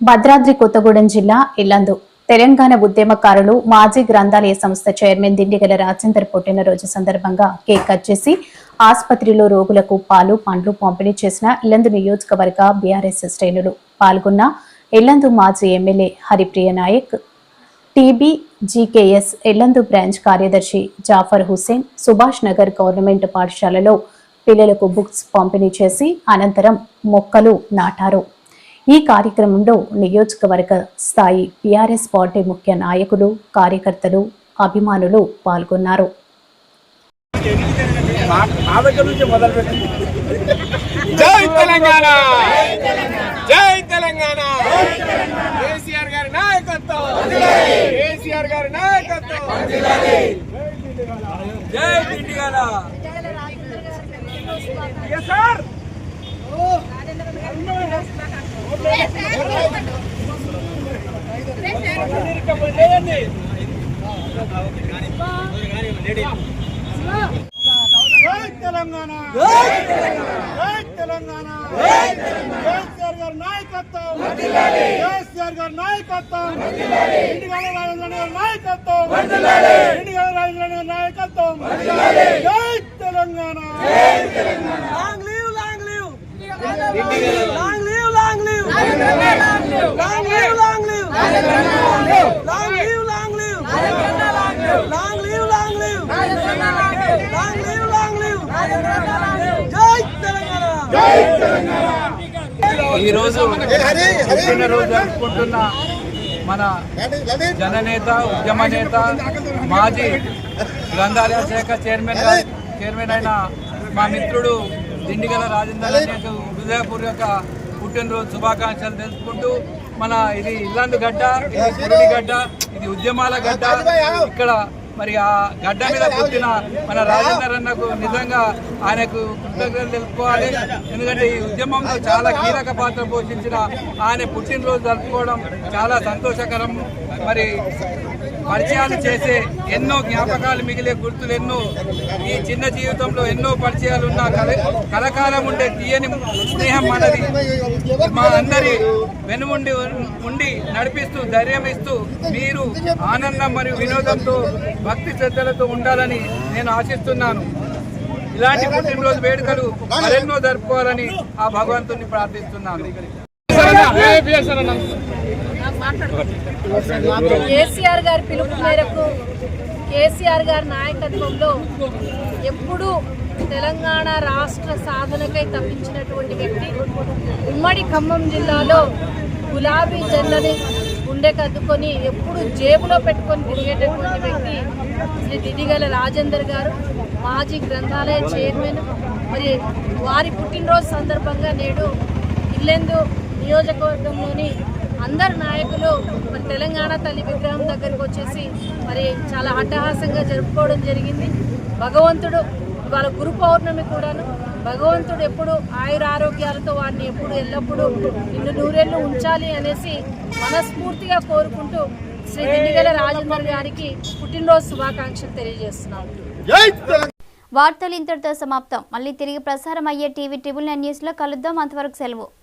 భద్రాద్రి కొత్తగూడెం జిల్లా ఇల్లందు. తెలంగాణ ఉద్యమకారులు మాజీ గ్రంథాలయ సంస్థ చైర్మన్ దిండిగల రాజేందర్ పుట్టినరోజు సందర్భంగా కేక్ కట్ చేసి ఆసుపత్రిలో రోగులకు పాలు పండ్లు పంపిణీ చేసిన ఇల్లందు నియోజకవర్గ బీఆర్ఎస్ శ్రేణులు పాల్గొన్న ఇల్లందు మాజీ MLA Haripriya Nayak TB GKS Yellandu branch కార్యదర్శి జాఫర్ హుస్సేన్ సుభాష్ నగర్ గవర్నమెంట్ పాఠశాలలో పిల్లలకు బుక్స్ పంపిణీ చేసి అనంతరం మొక్కలు నాటారు. ఈ కార్యక్రమంలో నియోజకవర్గ స్థాయి బీఆర్ఎస్ పార్టీ ముఖ్య నాయకులు కార్యకర్తలు అభిమానులు పాల్గొన్నారు. మా మా దగ్గర నుంచి మొదలు పెట్టి జై తెలంగాణ! జై తెలంగాణ! కేసీఆర్ గారి నాయకత్వం! కేసీఆర్ గారి నాయకత్వం! జై ఇండియాల సార్ జై తెలంగాణ తెలంగాణ కేసీఆర్ గారి నాయకత్వం కేసీఆర్ గారి నాయకత్వం ఇండిగాల రాజేంద్ర నాయకత్వం ఇండిగాల రాజేంద్ర నాయకత్వం జై ఈరోజు పుట్టిన రోజు ఈరోజు జరుపుకుంటున్న మన జననేత ఉద్యమ నేత మాజీ గ్రంథాలయ శాఖ చైర్మన్ చైర్మన్ అయిన మా మిత్రుడు దిండిగల రాజేందర్ అన్నకు హృదయపూర్వక పుట్టినరోజు శుభాకాంక్షలు తెలుసుకుంటూ మన ఇది ఇల్లందు గడ్డ ఇది గడ్డ ఇది ఉద్యమాల గడ్డ. ఇక్కడ మరి ఆ గడ్డ మీద పుట్టిన మన రాజేందర్ అన్నకు నిజంగా ఆయనకు కృతజ్ఞతలు తెలుపుకోవాలి. ఎందుకంటే ఈ ఉద్యమంలో చాలా కీలక పాత్ర పోషించిన ఆయన పుట్టినరోజు జరుపుకోవడం చాలా సంతోషకరం. మరి పరిచయాలు చేసే ఎన్నో జ్ఞాపకాలు మిగిలే గుర్తులు ఎన్నో ఈ చిన్న జీవితంలో ఎన్నో పరిచయాలు ఉన్న కలకాలం ఉండే తీయని స్నేహం మనది మా అందరి వెనుముండి ఉండి నడిపిస్తూ ధైర్యం ఇస్తూ మీరు ఆనందం మరియు వినోదంతో భక్తి శ్రద్ధలతో ఉండాలని నేను ఆశిస్తున్నాను. ఇలాంటి పుట్టినరోజు వేడుకలు మరెన్నో జరుపుకోవాలని ఆ భగవంతుని ప్రార్థిస్తున్నాను. కేసీఆర్ గారి పిలుపు మేరకు కేసీఆర్ గారి నాయకత్వంలో ఎప్పుడూ తెలంగాణ రాష్ట్ర సాధనకై తప్పించినటువంటి వ్యక్తి ఉమ్మడి ఖమ్మం జిల్లాలో గులాబీ జెండని గుండెకద్దుకొని ఎప్పుడు జేబులో పెట్టుకొని తిరిగేటటువంటి వ్యక్తి శ్రీ దిడిగల రాజేందర్ గారు మాజీ గ్రంథాలయ చైర్మన్. మరి వారి పుట్టినరోజు సందర్భంగా నేడు ఇల్లెందు నియోజకవర్గంలోని అందరు నాయకులు మరి తెలంగాణ తల్లి విగ్రహం దగ్గరికి వచ్చేసి మరి చాలా అట్టహాసంగా జరుపుకోవడం జరిగింది. భగవంతుడు ఇవాళ గురు పౌర్ణమి కూడాను భగవంతుడు ఎప్పుడు ఆయుర ఆరోగ్యాలతో వారిని ఎప్పుడు ఎల్లప్పుడూ నిన్ను నూరేళ్ళు ఉంచాలి అనేసి మనస్ఫూర్తిగా కోరుకుంటూ శ్రీ దిండిగల రాజేందర్ గారికి పుట్టినరోజు శుభాకాంక్షలు తెలియజేస్తున్నాను తెలంగాణ! వార్తలు ఇంతటితో సమాప్తం. మళ్ళీ తిరిగి ప్రసారం అయ్యే టీవీ ట్రిబుల్ నైన్ న్యూస్లో కలుద్దాం. అంతవరకు సెలవు.